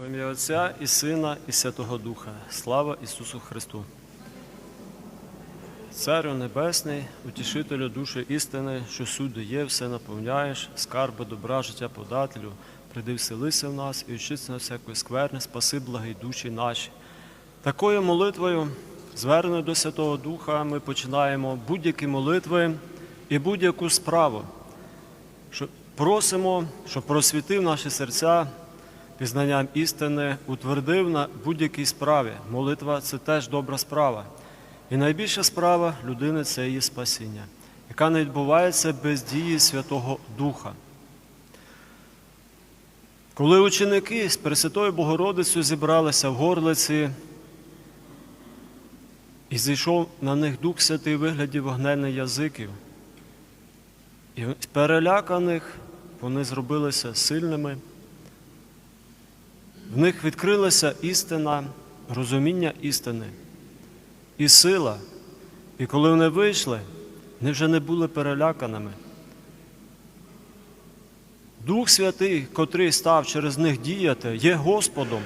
В ім'я Отця і Сина, і Святого Духа. Слава Ісусу Христу. Царю Небесний, утішителю душі істини, що суди є, все наповняєш, скарби добра, життя подателю, приди вселися в нас і очисти на всякої скверни, спаси благі душі наші. Такою молитвою, зверненою до Святого Духа, ми починаємо будь-які молитви і будь-яку справу. Просимо, щоб просвітив наші серця пізнанням істини, утвердив на будь-якій справі. Молитва це теж добра справа. І найбільша справа людини це її спасіння, яка не відбувається без дії Святого Духа. Коли ученики з Пресвятою Богородицею зібралися в горлиці, і зійшов на них Дух Святий у вигляді вогненних язиків, і переляканих вони зробилися сильними, в них відкрилася істина, розуміння істини і сила. І коли вони вийшли, вони вже не були переляканими. Дух Святий, котрий став через них діяти, є Господом.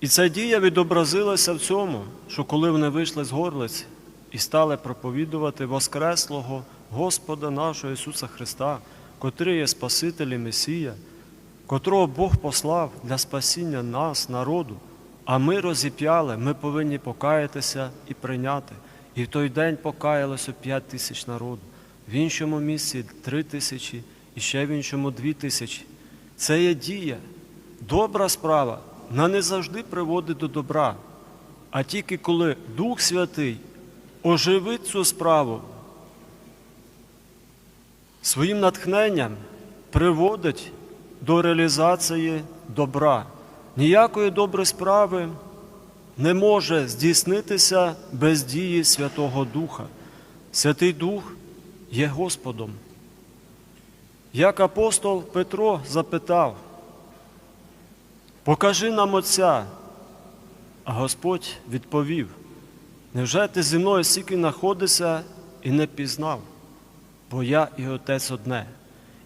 І ця дія відобразилася в цьому, що коли вони вийшли з горлиці і стали проповідувати Воскреслого Господа нашого Ісуса Христа, котрий є Спаситель і Месія, котрого Бог послав для спасіння нас, народу, а ми розіп'яли, ми повинні покаятися і прийняти. І в той день покаялося 5 тисяч народу, в іншому місці 3 тисячі, і ще в іншому 2 тисячі. Це є дія, добра справа. Вона не завжди приводить до добра. А тільки коли Дух Святий оживить цю справу, своїм натхненням приводить до реалізації добра. Ніякої доброї справи не може здійснитися без дії Святого Духа. Святий Дух є Господом. Як апостол Петро запитав, покажи нам Отця, а Господь відповів, невже ти зі мною стільки знаходишся і не пізнав, бо я і Отець одне.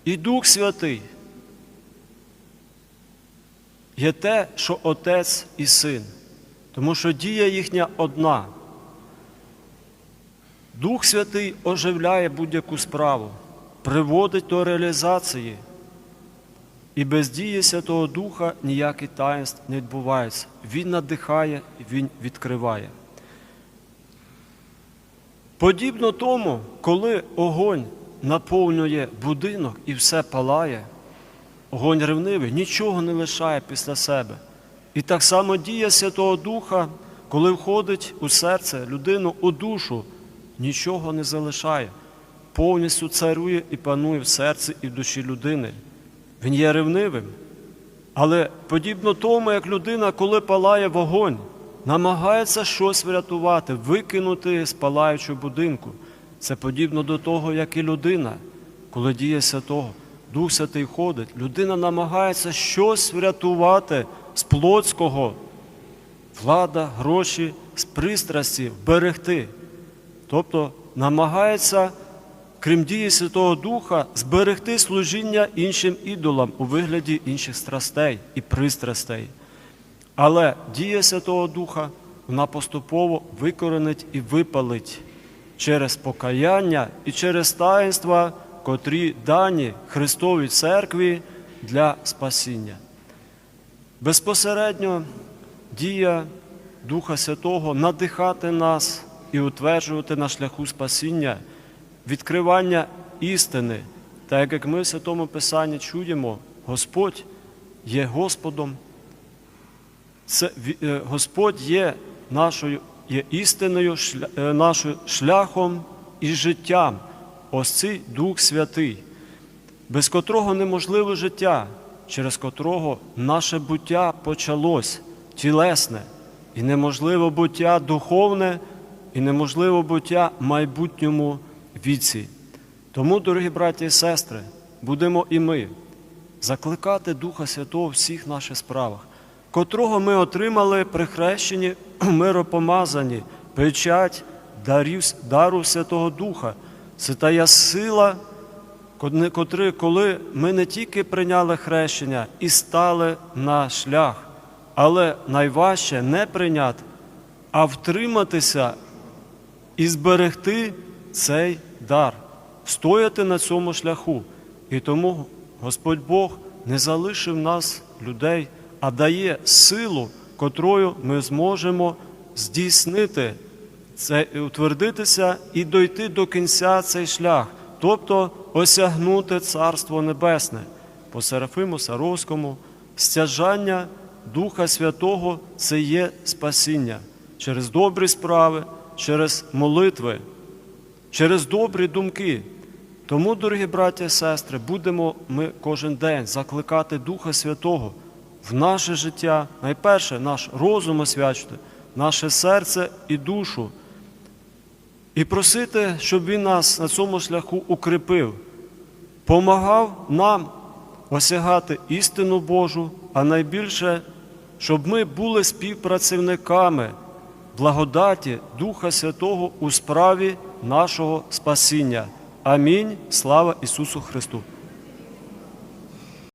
І Дух Святий є те, що Отець і Син, тому що дія їхня одна. Дух Святий оживляє будь-яку справу, приводить до реалізації. І без дії Святого Духа ніякий таїнств не відбувається. Він надихає, він відкриває. Подібно тому, коли огонь наповнює будинок і все палає, огонь ревнивий нічого не лишає після себе. І так само дія Святого Духа, коли входить у серце людину, у душу, нічого не залишає, повністю царює і панує в серці і в душі людини. Він є ревнивим. Але подібно тому, як людина, коли палає вогонь, намагається щось врятувати, викинути з палаючого будинку. Це подібно до того, як і людина, коли діє святого, Дух Святий ходить, людина намагається щось врятувати з плотського, влада, гроші, з пристрасті, вберегти. Тобто намагається, крім дії Святого Духа, зберегти служіння іншим ідолам у вигляді інших страстей і пристрастей. Але дія Святого Духа вона поступово викоренить і випалить через покаяння і через таїнства, котрі дані Христовій Церкві для спасіння. Безпосередньо дія Духа Святого надихати нас і утверджувати на шляху спасіння, відкривання істини, так як ми в Святому Писанні чуємо, Господь є Господом. Це, е, Господь є нашою є істиною, шля, е, нашим шляхом і життям. Ось цей Дух Святий, без котрого неможливе життя, через котрого наше буття почалось тілесне, і неможливо буття духовне, і неможливо буття майбутньому віці. Тому, дорогі браті і сестри, будемо і ми закликати Духа Святого в всіх наших справах, котрого ми отримали при хрещенні миропомазані, печать, дарів, дару Святого Духа. Це та є сила, котрі, коли ми не тільки прийняли хрещення і стали на шлях, але найважче не прийняти, а втриматися і зберегти цей дар, стояти на цьому шляху. І тому Господь Бог не залишив нас, людей, а дає силу, котрою ми зможемо здійснити це, утвердитися і дойти до кінця цей шлях, тобто осягнути Царство Небесне по Серафиму Саровському, стяжання Духа Святого це є спасіння через добрі справи, через молитви, через добрі думки. Тому, дорогі браті і сестри, будемо ми кожен день закликати Духа Святого в наше життя, найперше наш розум освячити, наше серце і душу, і просити, щоб Він нас на цьому шляху укріпив, помагав нам осягати істину Божу, а найбільше, щоб ми були співпрацівниками благодаті Духа Святого у справі нашого спасіння. Амінь. Слава Ісусу Христу!